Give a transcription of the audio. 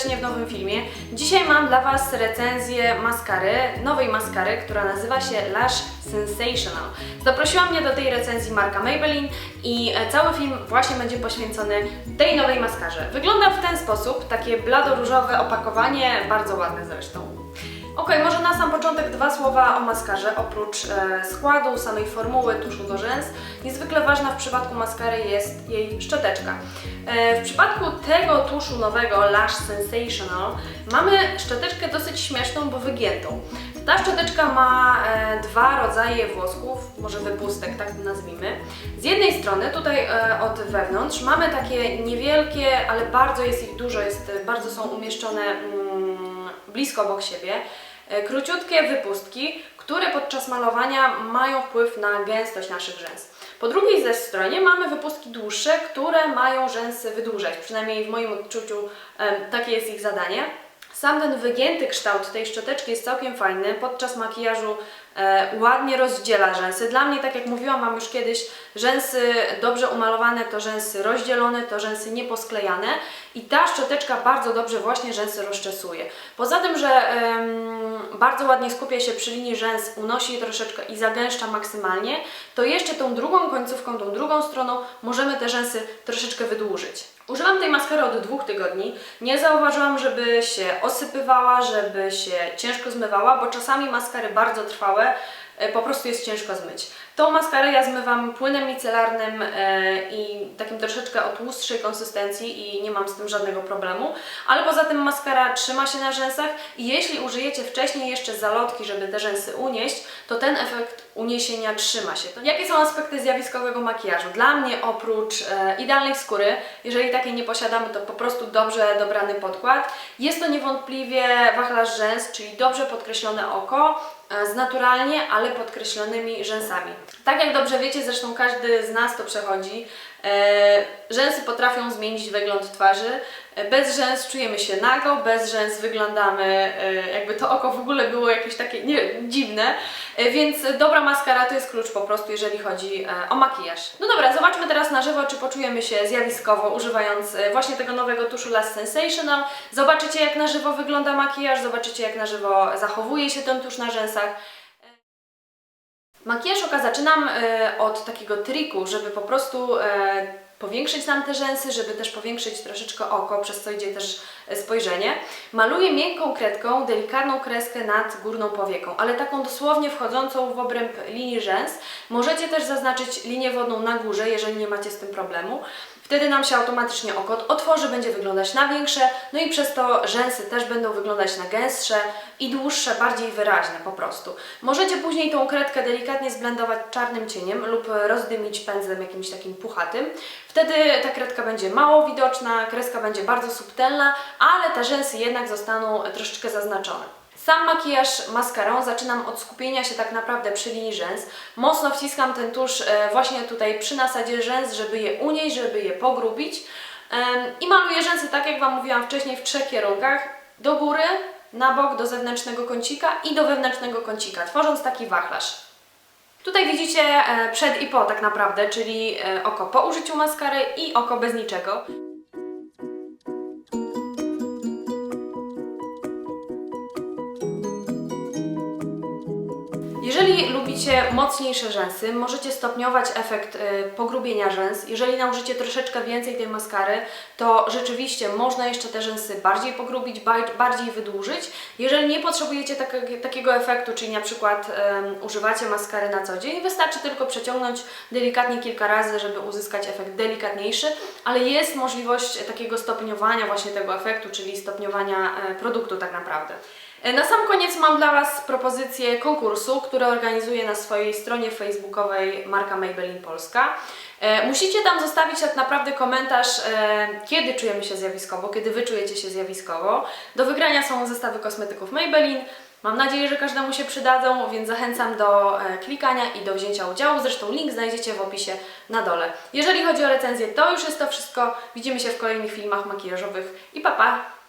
serdecznie w nowym filmie. Dzisiaj mam dla Was recenzję maskary, nowej maskary, która nazywa się Lash Sensational. Zaprosiła mnie do tej recenzji marka Maybelline i e, cały film właśnie będzie poświęcony tej nowej maskarze. Wygląda w ten sposób, takie blado-różowe opakowanie, bardzo ładne zresztą. Ok, może na sam początek dwa słowa o maskarze. Oprócz e, składu, samej formuły tuszu do rzęs, niezwykle ważna w przypadku maskary jest jej szczoteczka. E, w przypadku tego tuszu nowego Lash Sensational mamy szczoteczkę dosyć śmieszną, bo wygiętą. Ta szczoteczka ma e, dwa rodzaje włosków, może wypustek, tak to nazwijmy. Z jednej strony, tutaj e, od wewnątrz, mamy takie niewielkie, ale bardzo jest ich dużo, jest, bardzo są umieszczone mm, blisko obok siebie. E, Króciutkie wypustki, które podczas malowania mają wpływ na gęstość naszych rzęs. Po drugiej ze stronie mamy wypustki dłuższe, które mają rzęsy wydłużać. Przynajmniej w moim odczuciu takie jest ich zadanie. Sam ten wygięty kształt tej szczoteczki jest całkiem fajny. Podczas makijażu ładnie rozdziela rzęsy. Dla mnie, tak jak mówiłam Wam już kiedyś, rzęsy dobrze umalowane to rzęsy rozdzielone, to rzęsy nieposklejane i ta szczoteczka bardzo dobrze właśnie rzęsy rozczesuje. Poza tym, że em, bardzo ładnie skupia się przy linii rzęs, unosi je troszeczkę i zagęszcza maksymalnie, to jeszcze tą drugą końcówką, tą drugą stroną możemy te rzęsy troszeczkę wydłużyć. Używam tej maskary od dwóch tygodni. Nie zauważyłam, żeby się osypywała, żeby się ciężko zmywała, bo czasami maskary bardzo trwałe e, po prostu jest ciężko zmyć. Tą maskarę ja zmywam płynem micelarnym e, i takim troszeczkę o tłustszej konsystencji i nie mam z tym żadnego problemu. Ale poza tym maskara trzyma się na rzęsach i jeśli użyjecie wcześniej jeszcze zalotki, żeby te rzęsy unieść, to ten efekt uniesienia trzyma się. Jakie są aspekty zjawiskowego makijażu? Dla mnie oprócz e, idealnej skóry, jeżeli takiej nie posiadamy, to po prostu dobrze dobrany podkład. Jest to niewątpliwie wachlarz rzęs, czyli dobrze podkreślone oko, e, z naturalnie, ale podkreślonymi rzęsami. Tak jak dobrze wiecie, zresztą każdy z nas to przechodzi, e, rzęsy potrafią zmienić wygląd twarzy. E, Bez rzęs czujemy się nago, bez rzęs wyglądamy e, jakby to oko w ogóle było jakieś takie nie, dziwne, więc dobra maskara to jest klucz po prostu, jeżeli chodzi o makijaż. No dobra, zobaczmy teraz na żywo, czy poczujemy się zjawiskowo używając właśnie tego nowego tuszu Last Sensational. Zobaczycie jak na żywo wygląda makijaż, zobaczycie jak na żywo zachowuje się ten tusz na rzęsach. Makijaż oka zaczynam e, od takiego triku, żeby po prostu e, powiększyć nam te rzęsy, żeby też powiększyć troszeczkę oko, przez co idzie też e, spojrzenie. Maluję miękką kredką, delikatną kreskę nad górną powieką, ale taką dosłownie wchodzącą w obręb linii rzęs. Możecie też zaznaczyć linię wodną na górze, jeżeli nie macie z tym problemu. Wtedy nam się automatycznie oko otworzy, będzie wyglądać na większe, no i przez to rzęsy też będą wyglądać na gęstsze i dłuższe, bardziej wyraźne po prostu. Możecie później tą kredkę delikatnie zblendować czarnym cieniem lub rozdymić pędzlem jakimś takim puchatym. Wtedy ta kredka będzie mało widoczna, kreska będzie bardzo subtelna, ale te rzęsy jednak zostaną troszeczkę zaznaczone. Sam makijaż maskarą zaczynam od skupienia się tak naprawdę przy linii rzęs. Mocno wciskam ten tusz e, właśnie tutaj przy nasadzie rzęs, żeby je unieść, żeby je pogrubić. I maluję rzęsy tak jak Wam mówiłam wcześniej w trzech kierunkach. Do góry, na bok, do zewnętrznego kącika i do wewnętrznego kącika, tworząc taki wachlarz. Tutaj widzicie e, przed i po tak naprawdę, czyli e, oko po użyciu maskary i oko bez niczego. Jeżeli lubicie mocniejsze rzęsy, możecie stopniować efekt y, pogrubienia rzęs. Jeżeli nałożycie troszeczkę więcej tej maskary, to rzeczywiście można jeszcze te rzęsy bardziej pogrubić, bardziej wydłużyć. Jeżeli nie potrzebujecie takie, takiego efektu, czyli na przykład używacie maskary na co dzień, wystarczy tylko przeciągnąć delikatnie kilka razy, żeby uzyskać efekt delikatniejszy, ale jest możliwość takiego stopniowania właśnie tego efektu, czyli stopniowania e, produktu tak naprawdę. E, Na sam koniec mam dla Was propozycję konkursu, który organizuję na swojej stronie facebookowej marka Maybelline Polska. E, Musicie tam zostawić tak naprawdę komentarz, e, kiedy czujemy się zjawiskowo, kiedy Wy czujecie się zjawiskowo. Do wygrania są zestawy kosmetyków Maybelline. Mam nadzieję, że każdemu się przydadzą, więc zachęcam do klikania i do wzięcia udziału. Zresztą link znajdziecie w opisie na dole. Jeżeli chodzi o recenzję, to już jest to wszystko. Widzimy się w kolejnych filmach makijażowych i pa pa!